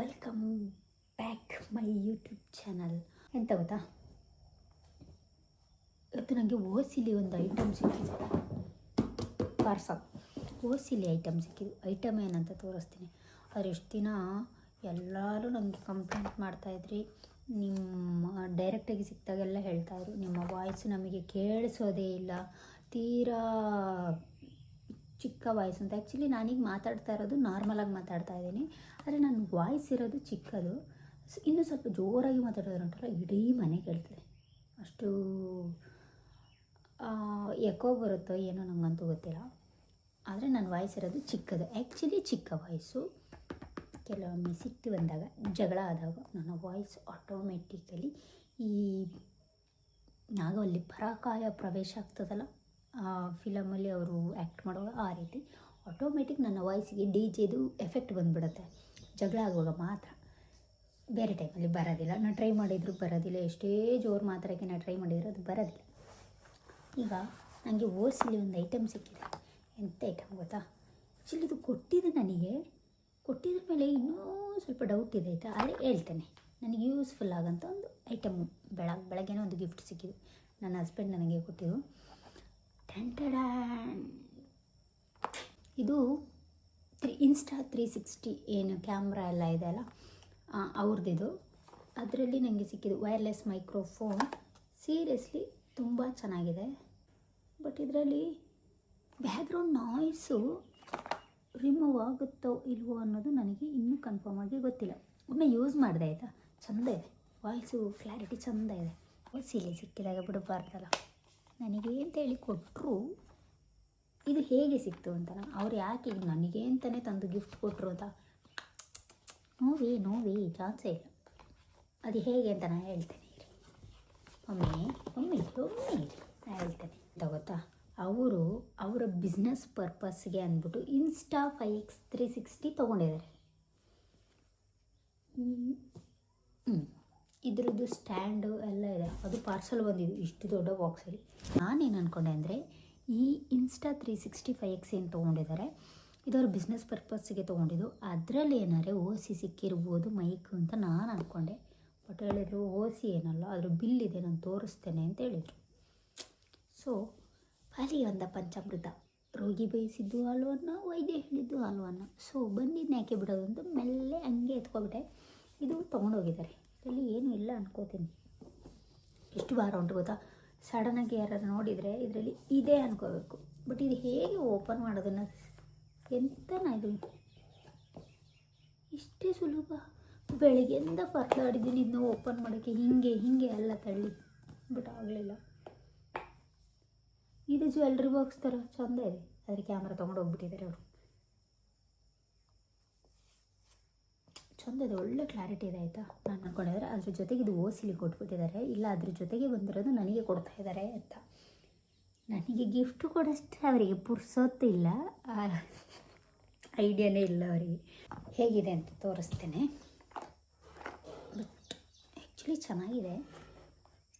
Welcome back my YouTube channel ಎಂತ ಗೊತ್ತಾ? ಇವತ್ತು ನನಗೆ ಓಸಿಲಿ ಒಂದು ಐಟಮ್ ಸಿಕ್ಕಿದೆ. ಪಾರ್ಸಲ್. ಓಸಿಲಿ ಐಟಮ್ ಸಿಕ್ಕಿದ್ದು ಐಟಮ್ ಏನಂತ ತೋರಿಸ್ತೀನಿ. ಆದರೆ ಎಷ್ಟು ದಿನ ಎಲ್ಲರೂ ನನಗೆ ಕಂಪ್ಲೇಂಟ್ ಮಾಡ್ತಾಯಿದ್ರಿ ನಿಮ್ಮ ಡೈರೆಕ್ಟಾಗಿ ಸಿಕ್ತಾಗೆಲ್ಲ ಹೇಳ್ತಾಯಿದ್ರು ನಿಮ್ಮ ವಾಯ್ಸ್ ನಮಗೆ ಕೇಳಿಸೋದೇ ಇಲ್ಲ. ತೀರಾ ಚಿಕ್ಕ ವಾಯ್ಸ್ ಅಂತ. ಆ್ಯಕ್ಚುಲಿ ನಾನೀಗ ಮಾತಾಡ್ತಾ ಇರೋದು ನಾರ್ಮಲಾಗಿ ಮಾತಾಡ್ತಾ ಇದ್ದೀನಿ. ಆದರೆ ವಾಯ್ಸ್ ಇರೋದು ಚಿಕ್ಕದು. ಇನ್ನೂ ಸ್ವಲ್ಪ ಜೋರಾಗಿ ಮಾತಾಡೋದು ಇಡೀ ಮನೆ ಕೇಳ್ತದೆ. ಅಷ್ಟು ಎಕೋ ಬರುತ್ತೋ ಏನೋ ನನಗಂತೂ ಗೊತ್ತಿಲ್ಲ. ಆದರೆ ನನ್ನ ವಾಯ್ಸ್ ಇರೋದು ಚಿಕ್ಕದು. ಆ್ಯಕ್ಚುಲಿ ಚಿಕ್ಕ ವಾಯ್ಸು ಕೆಲವೊಮ್ಮೆ ಸಿಟ್ಟು ಬಂದಾಗ ಜಗಳ ಆದಾಗ ನನ್ನ ವಾಯ್ಸ್ ಆಟೋಮೆಟಿಕಲಿ ಈ ನಾಗವಲ್ಲಿ ಪರಾಕಾಯ ಪ್ರವೇಶ ಆಗ್ತದಲ್ಲ, ಆ ಫಿಲಮಲ್ಲಿ ಅವರು ಆ್ಯಕ್ಟ್ ಮಾಡುವಾಗ ಆ ರೀತಿ ಆಟೋಮೆಟಿಕ್ ನನ್ನ ವಾಯ್ಸಿಗೆ ಡಿ ಜೆದು ಎಫೆಕ್ಟ್ ಬಂದುಬಿಡುತ್ತೆ. ಜಗಳ ಆಗುವಾಗ ಮಾತ್ರ. ಬೇರೆ ಟೈಮಲ್ಲಿ ಬರೋದಿಲ್ಲ. ನಾನು ಟ್ರೈ ಮಾಡಿದ್ರು ಬರೋದಿಲ್ಲ. ಎಷ್ಟೇ ಜೋರು ಮಾತ್ರಕ್ಕೆ ನಾನು ಟ್ರೈ ಮಾಡಿದ್ರು ಅದು ಬರೋದಿಲ್ಲ. ಈಗ ನನಗೆ ಓಸಲಿ ಒಂದು ಐಟಮ್ ಸಿಕ್ಕಿದೆ. ಎಂಥ ಐಟಮ್ ಗೊತ್ತಾ? ಆ್ಯಕ್ಚುಲಿ ಇದು ಕೊಟ್ಟಿದೆ ನನಗೆ. ಕೊಟ್ಟಿದ್ರ ಮೇಲೆ ಇನ್ನೂ ಸ್ವಲ್ಪ ಡೌಟ್ ಇದೆ, ಆಯಿತಾ? ಆದರೆ ಹೇಳ್ತೇನೆ. ನನಗೆ ಯೂಸ್ಫುಲ್ ಆಗೋಂಥ ಒಂದು ಐಟಮ್ ಬೆಳಗ್ಗೆ ಬೆಳಗ್ಗೆನೇ ಒಂದು ಗಿಫ್ಟ್ ಸಿಕ್ಕಿದೆ. ನನ್ನ ಹಸ್ಬೆಂಡ್ ನನಗೆ ಕೊಟ್ಟಿದ್ದು. ಟೆಂಟಡ ಇದು ತ್ರೀ ಇನ್ಸ್ಟಾ ತ್ರೀ ಸಿಕ್ಸ್ಟಿ ಏನು ಕ್ಯಾಮ್ರಾ ಎಲ್ಲ ಇದೆ ಅಲ್ಲ? ಅವ್ರದ್ದಿದು ಅದರಲ್ಲಿ ನನಗೆ ಸಿಕ್ಕಿದ್ದು ವೈರ್ಲೆಸ್ ಮೈಕ್ರೋಫೋನ್ ಸೀರಿಯಸ್ಲಿ ತುಂಬ ಚೆನ್ನಾಗಿದೆ. ಬಟ್ ಇದರಲ್ಲಿ ಬ್ಯಾಕ್ಗ್ರೌಂಡ್ ನಾಯ್ಸು ರಿಮೂವ್ ಆಗುತ್ತೋ ಇಲ್ವೋ ಅನ್ನೋದು ನನಗೆ ಇನ್ನೂ ಕನ್ಫರ್ಮ್ ಆಗಿ ಗೊತ್ತಿಲ್ಲ. ಒಮ್ಮೆ ಯೂಸ್ ಮಾಡಿದೆ, ಆಯಿತಾ? ಚೆಂದ ಇದೆ. ವಾಯ್ಸು ಕ್ಲಾರಿಟಿ ಚಂದ ಇದೆ. ಸಿಲಿ ಸಿಕ್ಕಿದಾಗ ಬಿಡಬಾರ್ದಲ್ಲ. ನನಗೆ ಅಂತ ಹೇಳಿ ಕೊಟ್ಟರು ಇದು ಹೇಗೆ ಸಿಕ್ತು ಅಂತ ಅವ್ರು ಯಾಕೆ ನನಗೆ ಅಂತಲೇ ತಂದು ಗಿಫ್ಟ್ ಕೊಟ್ಟರು ಅಂತ? ನೋವಿ ನೋವಿ, ಚಾನ್ಸೇ ಇಲ್ಲ. ಅದು ಹೇಗೆ ಅಂತ ನಾನು ಹೇಳ್ತೇನೆ ಇರಿ. ಒಮ್ಮೆ ಒಮ್ಮೆ ಒಮ್ಮೆ ಇರಿ. ನಾನು ಹೇಳ್ತೇನೆ. ಗೊತ್ತಾ? ಅವರು ಅವರ ಬಿಸ್ನೆಸ್ ಪರ್ಪಸ್ಗೆ ಅಂದ್ಬಿಟ್ಟು insta five X three sixty ತೊಗೊಂಡಿದ್ದಾರೆ. ಇದ್ರದ್ದು ಸ್ಟ್ಯಾಂಡು ಎಲ್ಲ ಇದೆ. ಅದು ಪಾರ್ಸಲ್ ಬಂದಿದ್ದು ಇಷ್ಟು ದೊಡ್ಡ ಬಾಕ್ಸಲ್ಲಿ ನಾನೇನು ಅಂದ್ಕೊಂಡೆ ಅಂದರೆ ಈ Insta three sixty five X ಏನು ತೊಗೊಂಡಿದ್ದಾರೆ ಇದವ್ರ ಬಿಸ್ನೆಸ್ ಪರ್ಪಸ್ಸಿಗೆ ತೊಗೊಂಡಿದ್ದು. ಅದರಲ್ಲಿ ಏನಾದ್ರೆ ಓ ಸಿ ಸಿಕ್ಕಿರ್ಬೋದು ಮೈಕ್ ಅಂತ ನಾನು ಅಂದ್ಕೊಂಡೆ ಬಟ್ ಹೇಳಿದರು ಓ ಸಿ ಏನಲ್ಲ ಅದ್ರ ಬಿಲ್ ಇದೆ, ನಾನು ತೋರಿಸ್ತೇನೆ ಅಂತ ಹೇಳಿದರು. ಸೊ ಅಲ್ಲಿ ಒಂದ ಪಂಚಾಮೃತ. ರೋಗಿ ಬಯಸಿದ್ದು ಹಾಲುವನ್ನು ವೈದ್ಯ ಹೇಳಿದ್ದು ಹಾಲುವನ್ನು ಸೊ ಬಂದಿದ್ದು ಯಾಕೆ ಬಿಡೋದು ಅಂತ ಮೆಲ್ಲೆ ಹಂಗೆ ಎತ್ಕೊಬಿಟ್ಟೆ. ಇದು ತೊಗೊಂಡೋಗಿದ್ದಾರೆ. ಇದರಲ್ಲಿ ಏನೂ ಇಲ್ಲ ಅನ್ಕೋತೀನಿ. ಎಷ್ಟು ಭಾರ ಉಂಟು ಗೊತ್ತಾ? ಸಡನ್ನಾಗಿ ಯಾರಾದ್ರು ನೋಡಿದರೆ ಇದರಲ್ಲಿ ಇದೆ ಅಂದ್ಕೋಬೇಕು ಬಟ್ ಇದು ಹೇಗೆ ಓಪನ್ ಮಾಡೋದನ್ನು ಎಂತನ ಇದು ಇಷ್ಟೇ ಸುಲಭ. ಬೆಳಿಗ್ಗೆಯಿಂದ ಪರದಾಡಿದ್ದೀನಿ ಇದನ್ನ ಓಪನ್ ಮಾಡೋಕ್ಕೆ ಹಿಂಗೆ ಹಿಂಗೆ ಎಲ್ಲ ತಳ್ಳಿ. ಬಟ್ ಆಗಲಿಲ್ಲ. ಇದು ಜ್ಯುವೆಲ್ರಿ ಬಾಕ್ಸ್ ಥರ ಚಂದ ಇದೆ. ಅದ್ರ ಕ್ಯಾಮ್ರಾ ತೊಗೊಂಡು ಹೋಗ್ಬಿಟ್ಟಿದ್ದಾರೆ ಅವರು. ಚಂದ ಇದೆ, ಒಳ್ಳೆ ಕ್ಲಾರಿಟಿ ಇದೆ ಆಯಿತಾ? ನಾನು ಅನ್ಕೊಂಡಿದ್ದಾರೆ ಅದ್ರ ಜೊತೆಗೆ ಇದು ಓಸಿಲಿ ಕೊಟ್ಬಿಟ್ಟಿದ್ದಾರೆ. ಇಲ್ಲ, ಅದ್ರ ಜೊತೆಗೆ ಬಂದಿರೋದು ನನಗೆ ಕೊಡ್ತಾ ಇದ್ದಾರೆ ಅಂತ. ನನಗೆ ಗಿಫ್ಟ್ ಕೊಡೋಷ್ಟೇ ಅವರಿಗೆ, ಪುರ್ಸೊತ್ತು ಇಲ್ಲ. ಐಡಿಯಾನೇ ಇಲ್ಲ ಅವರಿಗೆ. ಹೇಗಿದೆ ಅಂತ ತೋರಿಸ್ತೇನೆ. ಬಟ್ ಆ್ಯಕ್ಚುಲಿ ಚೆನ್ನಾಗಿದೆ.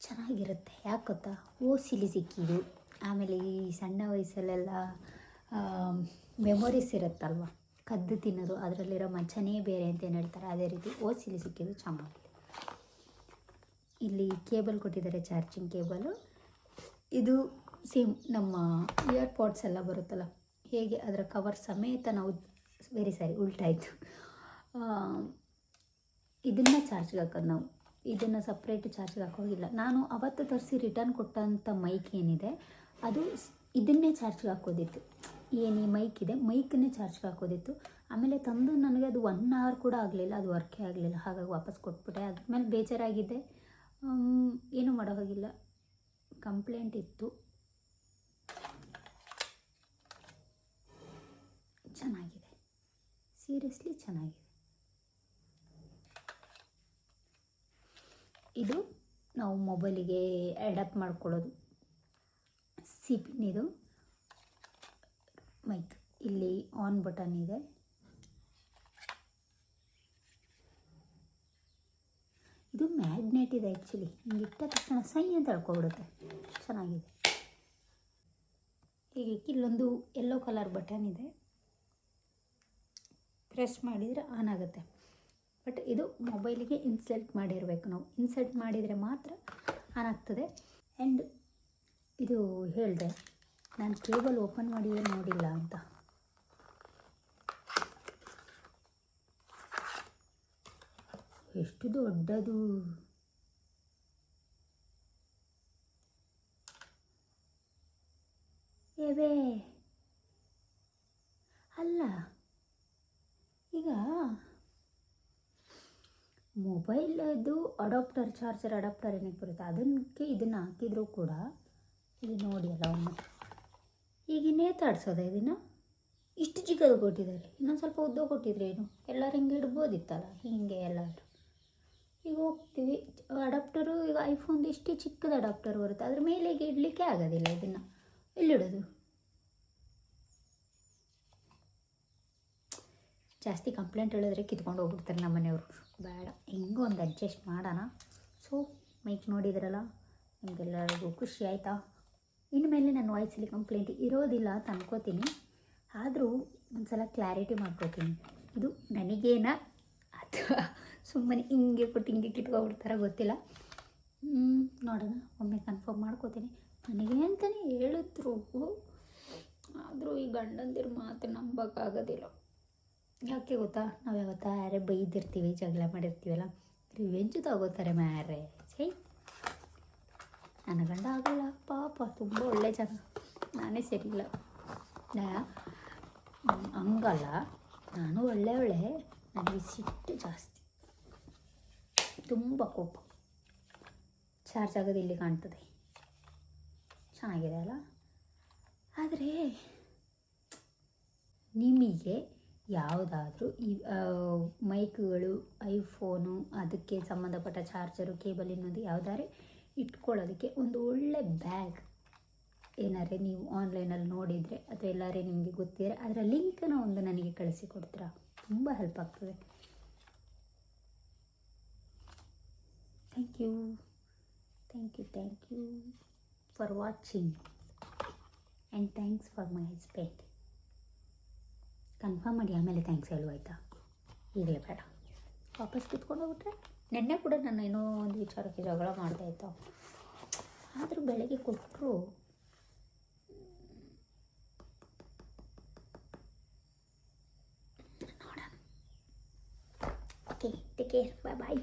ಚೆನ್ನಾಗಿರುತ್ತೆ. ಯಾಕೆ ಗೊತ್ತಾ? ಓಸಿಲಿ ಸಿಕ್ಕಿದ್ದು. ಆಮೇಲೆ ಈ ಸಣ್ಣ ವಯಸ್ಸಲ್ಲೆಲ್ಲ ಮೆಮೊರೀಸ್ ಇರುತ್ತಲ್ವ? ಕದ್ದು ತಿನ್ನೋದು, ಅದರಲ್ಲಿರೋ ಮಜನೇ ಬೇರೆ ಅಂತ ಏನು ಹೇಳ್ತಾರೆ, ಅದೇ ರೀತಿ ಓಸಿಲಿ ಸಿಕ್ಕಿದ್ದು ಚೆನ್ನಾಗಿದೆ ಇಲ್ಲಿ ಕೇಬಲ್ ಕೊಟ್ಟಿದ್ದಾರೆ, ಚಾರ್ಜಿಂಗ್ ಕೇಬಲು. ಇದು ಸೇಮ್ ನಮ್ಮ ಇಯರ್ಪಾಡ್ಸ್ ಎಲ್ಲ ಬರುತ್ತಲ್ಲ, ಹೇಗೆ ಅದರ ಕವರ್ ಸಮೇತ ನಾವು ವೆರಿ ಸಾರಿ ಉಲ್ಟಾಯಿತು ಇದನ್ನು ಚಾರ್ಜ್ಗೆ ಹಾಕೋದು ನಾವು. ಇದನ್ನು ಸಪ್ರೇಟ್ ಚಾರ್ಜ್ಗೆ ಹಾಕೋಗಿಲ್ಲ ನಾನು ಅವತ್ತು ತರಿಸಿ ರಿಟರ್ನ್ ಕೊಟ್ಟಂಥ ಮೈಕ್ ಏನಿದೆ, ಅದು ಇದನ್ನೇ ಚಾರ್ಜ್ಗೆ ಹಾಕೋದಿತ್ತು. ಏನು ಈ ಮೈಕ್ ಇದೆ. ಮೈಕನ್ನೇ ಚಾರ್ಜ್ಗೆ ಹಾಕೋದಿತ್ತು. ಆಮೇಲೆ ತಂದು ನನಗೆ ಅದು ಒನ್ ಅವರ್ ಕೂಡ ಆಗಲಿಲ್ಲ. ಅದು ವರ್ಕೇ ಆಗಲಿಲ್ಲ. ಹಾಗಾಗಿ ವಾಪಸ್ ಕೊಟ್ಬಿಟ್ಟೆ. ಅದ್ಮೇಲೆ ಬೇಜಾರಾಗಿದ್ದೆ ಆಮ್, ಏನೂ ಮಾಡೋ ಹಾಗಿಲ್ಲ. ಕಂಪ್ಲೇಂಟ್ ಇತ್ತು. ಚೆನ್ನಾಗಿದೆ. ಸೀರಿಯಸ್ಲಿ ಚೆನ್ನಾಗಿದೆ. ಇದು ನಾವು ಮೊಬೈಲಿಗೆ ಅಡಾಪ್ಟ್ ಮಾಡ್ಕೊಳ್ಳೋದು. ಸಿ ಮೈಕ್ ಇಲ್ಲಿ ಆನ್ ಬಟನ್ ಇದೆ. ಇದು ಮ್ಯಾಗ್ನೆಟ್ ಇದೆ ಆ್ಯಕ್ಚುಲಿ ಹಿಂಗೆ ಇಟ್ಟ ತಕ್ಷಣ ಸೈ ಅಂತ ಹೇಳ್ಕೊಬಿಡುತ್ತೆ. ಚೆನ್ನಾಗಿದೆ. ಹೀಗೆ ಇಲ್ಲೊಂದು ಯೆಲ್ಲೋ ಕಲರ್ ಬಟನ್ ಇದೆ. ಪ್ರೆಸ್ ಮಾಡಿದರೆ ಆನ್ ಆಗುತ್ತೆ. ಬಟ್ ಇದು ಮೊಬೈಲಿಗೆ ಇನ್ಸಲ್ಟ್ ಮಾಡಿರಬೇಕು ನಾವು. ಇನ್ಸಲ್ಟ್ ಮಾಡಿದರೆ ಮಾತ್ರ ಆನ್ ಆಗ್ತದೆ. ಆ್ಯಂಡ್ ಇದು ಹೇಳಿದೆ ನಾನು ಕೇಬಲ್ ಓಪನ್ ಮಾಡಿ ಏನು ನೋಡಿಲ್ಲ ಅಂತ. ಎಷ್ಟು ದೊಡ್ಡದು. ಏವೇ ಅಲ್ಲ, ಈಗ ಮೊಬೈಲದು ಅಡಾಪ್ಟರ್, ಚಾರ್ಜರ್ ಅಡಾಪ್ಟರ್ ಏನಕ್ಕೆ ಬರುತ್ತೆ? ಅದಕ್ಕೆ ಇದನ್ನು ಹಾಕಿದರೂ ಕೂಡ. ಇಲ್ಲಿ ನೋಡಿ ಅಲ್ಲ ಒಮ್ಮೆ ತಾಡ್ಸೋದ ಇದನ್ನು? ಇಷ್ಟು ಚಿಕ್ಕದು ಕೊಟ್ಟಿದ್ದಾರೆ. ಇನ್ನೊಂದು ಸ್ವಲ್ಪ ಉದ್ದ ಕೊಟ್ಟಿದ್ರೆ ಏನು? ಎಲ್ಲರೂ ಹಿಂಗೆ ಇಡ್ಬೋದಿತ್ತಲ್ಲ, ಹೀಗೆ ಎಲ್ಲರೂ. ಈಗ ಹೋಗ್ತೀವಿ. ಅಡಾಪ್ಟರು ಈಗ ಐಫೋನ್ದು ಇಷ್ಟೇ ಚಿಕ್ಕದ ಅಡಾಪ್ಟರ್ ಬರುತ್ತೆ. ಅದ್ರ ಮೇಲೆ ಈಗ ಇಡಲಿಕ್ಕೆ ಆಗೋದಿಲ್ಲ ಇದನ್ನು. ಎಲ್ಲಿಡೋದು ಜಾಸ್ತಿ ಕಂಪ್ಲೇಂಟ್ ಹೇಳಿದ್ರೆ ಕಿತ್ಕೊಂಡು ಹೋಗ್ಬಿಡ್ತಾರೆ ನಮ್ಮ ಮನೆಯವರು ಬೇಡ. ಹೆಂಗೂ ಒಂದು ಅಡ್ಜಸ್ಟ್ ಮಾಡೋಣ. ಸೊ ಮೈಕ್ ನೋಡಿದ್ರಲ್ಲ? ನಿಮಗೆಲ್ಲರಿಗೂ ಖುಷಿ ಆಯಿತಾ? ಇನ್ಮೇಲೆ ನನ್ನ ವಾಯ್ಸಲ್ಲಿ ಕಂಪ್ಲೇಂಟ್ ಇರೋದಿಲ್ಲ ಅಂತ ಅನ್ಕೋತೀನಿ ಆದರೂ ಒಂದ್ಸಲ ಕ್ಲಾರಿಟಿ ಮಾಡ್ಕೋತೀನಿ. ಇದು ನನಗೇನ ಅಥವಾ ಸುಮ್ಮನೆ ಹಿಂಗೆ ಕೊಟ್ಟು ಹಿಂಗೆ ಕಿತ್ಕೊಬಿಡ್ತಾರ ಗೊತ್ತಿಲ್ಲ. ಹ್ಞೂ ನೋಡೋಣ. ಒಮ್ಮೆ ಕನ್ಫರ್ಮ್ ಮಾಡ್ಕೋತೀನಿ. ನನಗೆ ಅಂತಲೇ ಹೇಳಿದ್ರು. ಆದರೂ ಈ ಗಂಡಂದಿರು ಮಾತು ನಂಬೋಕ್ಕಾಗೋದಿಲ್ಲ. ಯಾಕೆ ಗೊತ್ತಾ? ನಾವು ಯಾವತ್ತ ಯಾರೇ ಬೈದಿರ್ತೀವಿ, ಜಗಳ ಮಾಡಿರ್ತೀವಲ್ಲ ರಿವೆಂಜ್ ತಗೋತಾರೆ ಮ್ಯಾರೇಜ್ ಛೈ. ನನ್ನ ಗಂಡ ಆಗಲ್ಲ ಪಾಪ ತುಂಬ ಒಳ್ಳೆ ಜನ. ನಾನೇ ಸರಿಯಿಲ್ಲ ಹಂಗಲ್ಲ. ನಾನು ಒಳ್ಳೆ ನನಗೆ ಸಿಟ್ಟು ಜಾಸ್ತಿ. ತುಂಬ ಕೋಪ. ಚಾರ್ಜ್ ಆಗೋದು ಇಲ್ಲಿ ಕಾಣ್ತದೆ. ಚೆನ್ನಾಗಿದೆ ಅಲ್ಲ? ಆದರೆ, ನಿಮಗೆ ಯಾವುದಾದ್ರೂ ಈ ಮೈಕ್ಗಳು, ಐಫೋನು, ಅದಕ್ಕೆ ಸಂಬಂಧಪಟ್ಟ ಚಾರ್ಜರು, ಕೇಬಲ್ ಇನ್ನೊಂದು ಯಾವುದಾದ್ರೆ ಇಟ್ಕೊಳ್ಳೋದಕ್ಕೆ ಒಂದು ಒಳ್ಳೆ ಬ್ಯಾಗ್. ಏನಾರೆ ನೀವು ಆನ್ಲೈನಲ್ಲಿ ನೋಡಿದರೆ ಅಥವಾ ಎಲ್ಲಾರೇ ನಿಮಗೆ ಗೊತ್ತಿದ್ರೆ ಅದರ ಲಿಂಕನ್ನು ಒಂದು ನನಗೆ ಕಳಿಸಿ ಕೊಡ್ತೀರಾ ತುಂಬ ಹೆಲ್ಪ್ ಆಗ್ತದೆ. Thank you thank you thank you for watching and thanks for my husband confirm ಮಾಡಿ ಆಮೇಲೆ ಥ್ಯಾಂಕ್ಸ್ ಹೇಳು ಆಯಿತಾ? ಈಗಲೇ ಬೇಡ. ವಾಪಸ್ ಕೂತ್ಕೊಂಡು ಹೋಗ್ಬಿಟ್ರೆ? ನಿನ್ನೆ ಕೂಡ ನಾನು ಏನೋ ಒಂದು ವಿಚಾರಕ್ಕೆ ಜಗಳ ಮಾಡ್ತಾ ಇತ್ತು ಆದರೂ ಬೆಳಗ್ಗೆ ಕೊಟ್ಟರು ನೋಡೋಣ. Okay take care bye bye